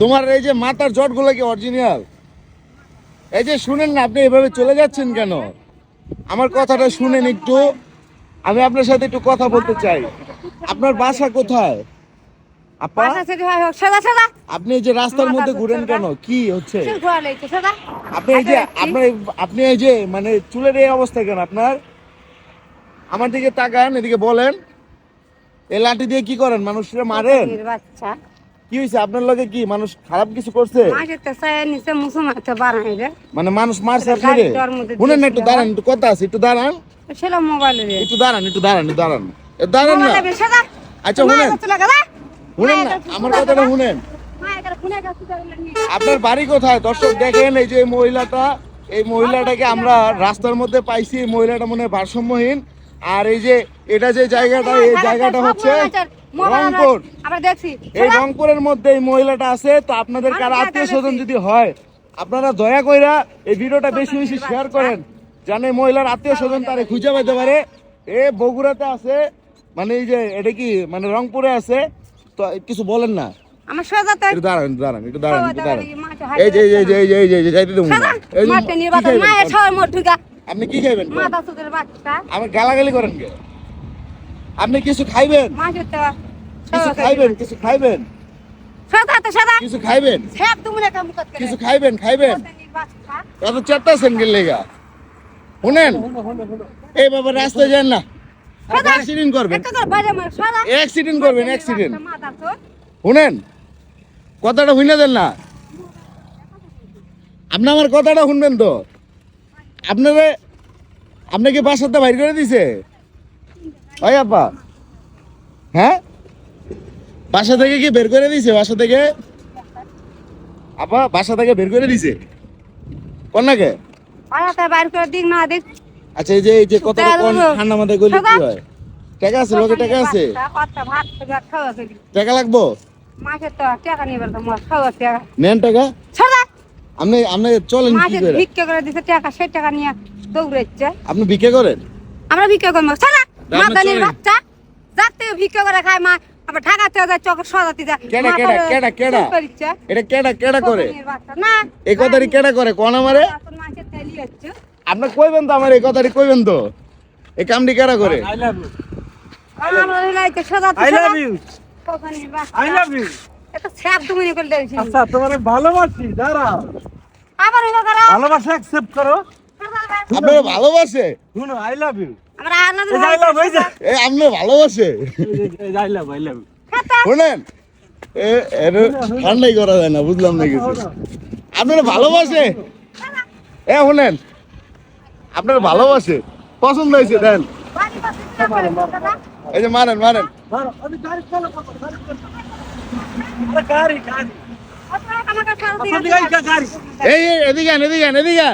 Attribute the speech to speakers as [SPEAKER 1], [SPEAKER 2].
[SPEAKER 1] তোমার এই যে মাথার জটগুলো কি অরিজিনাল এই যে শুনেন না আপনি এভাবে চলে যাচ্ছেন কেন? আমার কথাটা শুনেন একটু। আমি আপনার সাথে একটু কথা বলতে চাই। আপনার বাসা কোথায়? আপা? আপনি এই যে রাস্তার মধ্যে ঘুরেন কেন? কি হচ্ছে? আপনি এই যে আপনার আপনি এই যে মানে চুলের এই অবস্থা কেন আপনার? আমার দিকে তাকান এদিকে বলেন। এই লাঠি দিয়ে কি করেন? মানুষরা মারেন?
[SPEAKER 2] বাচ্চা।
[SPEAKER 1] কি আপনার লগে কি মানুষ খারাপ কিছু করছে? মানে মানুষ মারছে
[SPEAKER 2] মধ্যে
[SPEAKER 1] শুনেন না একটু দাঁড়ান একটু কথা আছে একটু দাঁড়ান। একটু দাঁড়ান একটু দাঁড়ান দাঁড়ান। দাঁড়ান না। আচ্ছা শুনেন। শুনেন না আমার কথাটা শুনেন। আপনার বাড়ি কোথায়? দর্শক দেখেন এই যে মহিলাটা এই মহিলাটাকে আমরা রাস্তার মধ্যে পাইছি এই মহিলাটা মনে হয় ভারসাম্যহীন। আর এই যে এটা যে জায়গাটা এই জায়গাটা হচ্ছে রংপুর।
[SPEAKER 2] আমরা দেখছি।
[SPEAKER 1] এই রংপুরের মধ্যে এই মহিলাটা আছে তো আপনাদের কার আত্মীয় স্বজন যদি হয় আপনারা দয়া কইরা এই ভিডিওটা বেশি বেশি শেয়ার করেন এই মহিলার আত্মীয় স্বজন তারে খুঁজে পেতে পারে। এ বগুড়াতে আছে মানে এই যে এটা কি মানে রংপুরে আছে তো কিছু বলেন না।
[SPEAKER 2] আমার
[SPEAKER 1] দাঁড়ান দাঁড়ান একটু দাঁড়ান একটু দাঁড়ান। এই যে এই যে এই যে এই যে যাইতে দেবো এই
[SPEAKER 2] মাঠে নির্বাচন
[SPEAKER 1] খাইবেন?
[SPEAKER 2] মায়ের সবাই মোট ঢুকা
[SPEAKER 1] আপনি কি খাইবেন?
[SPEAKER 2] মাথা সুদের বাচ্চা।
[SPEAKER 1] আমি গালাগালি করেন কে আপনি কিছু খাইবেন?
[SPEAKER 2] তো
[SPEAKER 1] কিছু খাইবেন কিছু খাইবেন।
[SPEAKER 2] সাদা তো সাদা
[SPEAKER 1] কিছু খাইবেন?
[SPEAKER 2] সব তুমি না কাম করতে
[SPEAKER 1] কিছু খাইবেন খাইবেন? এত চারটা লেগা। শুনেন? এই বাবা রাস্তায় যান না। অ্যাক্সিডেন্ট করবেন। অ্যাক্সিডেন্ট করবেন অ্যাক্সিডেন্ট শুনেন? কথাটা শুনে দেন না। আপনি আমার কথাটা শুনবেন তো। আপনারে আপনাকে বাসাতে বাইর করে দিছে? আপা হ্যাঁ? বাসা থেকে কি বের করে দিছে? বাসা থেকে? আপা বাসা থেকে বের করে দিছে? কন্যাকে?
[SPEAKER 2] করে দিক না
[SPEAKER 1] আচ্ছা এই যে এই যে কোন ঠান্ডা মাথায় গলি কি হয়? টাকা আছে লোকে টাকা আছে? টাকা লাগবো?
[SPEAKER 2] মাঝে তো টাকা নিবে তো মোর খাওয়া টাকা
[SPEAKER 1] নেন টাকা। আপনি আপনি চলেন কি করে?
[SPEAKER 2] ভিক্ষা করে দিছে টাকা সেই টাকা নিয়ে দৌড়াচ্ছে
[SPEAKER 1] আপনি ভিক্ষা করেন?
[SPEAKER 2] আমরা ভিক্ষা করব।
[SPEAKER 1] রান্না
[SPEAKER 2] মাদানির বাচ্চা যাতে ভিক্ষা করে খায় মা আবার ঢাকাতে যায় চক সদাতে যায়।
[SPEAKER 1] কেডা, কেডা, কেডা, কেডা? এটা কেডা কেডা করে?
[SPEAKER 2] না
[SPEAKER 1] এই কথাটি কেডা করে? কোন আমারে? আপনি কইবেন তো আমার এই কথাটি? কইবেন তো এই কামটি কেডা করে?
[SPEAKER 3] I love you.
[SPEAKER 2] আমরা লাইকে সদা
[SPEAKER 3] I love you. I love you.
[SPEAKER 2] এটা স্যাপ তুমি করে দিয়েছি
[SPEAKER 3] আচ্ছা তোমার ভালোবাসি দাঁড়াও।
[SPEAKER 2] আবার হলো করা
[SPEAKER 3] ভালোবাসা অ্যাকসেপ্ট করো।
[SPEAKER 1] আপনার ভালোবাসে?
[SPEAKER 3] শুনো আই লাভ ইউ
[SPEAKER 2] আমরা আনন্দ
[SPEAKER 3] আই লাভ এই যে।
[SPEAKER 1] এ আপনি ভালোবাসে? শুনেন এর ঠান্ডাই করা যায় না বুঝলাম না কিছু। আপনার ভালোবাসে? এ শুনেন আপনার ভালোবাসে? পছন্দ হয়েছে দেন। এই যে মারেন মারেন। এই এদিকে এদিকে এদিকে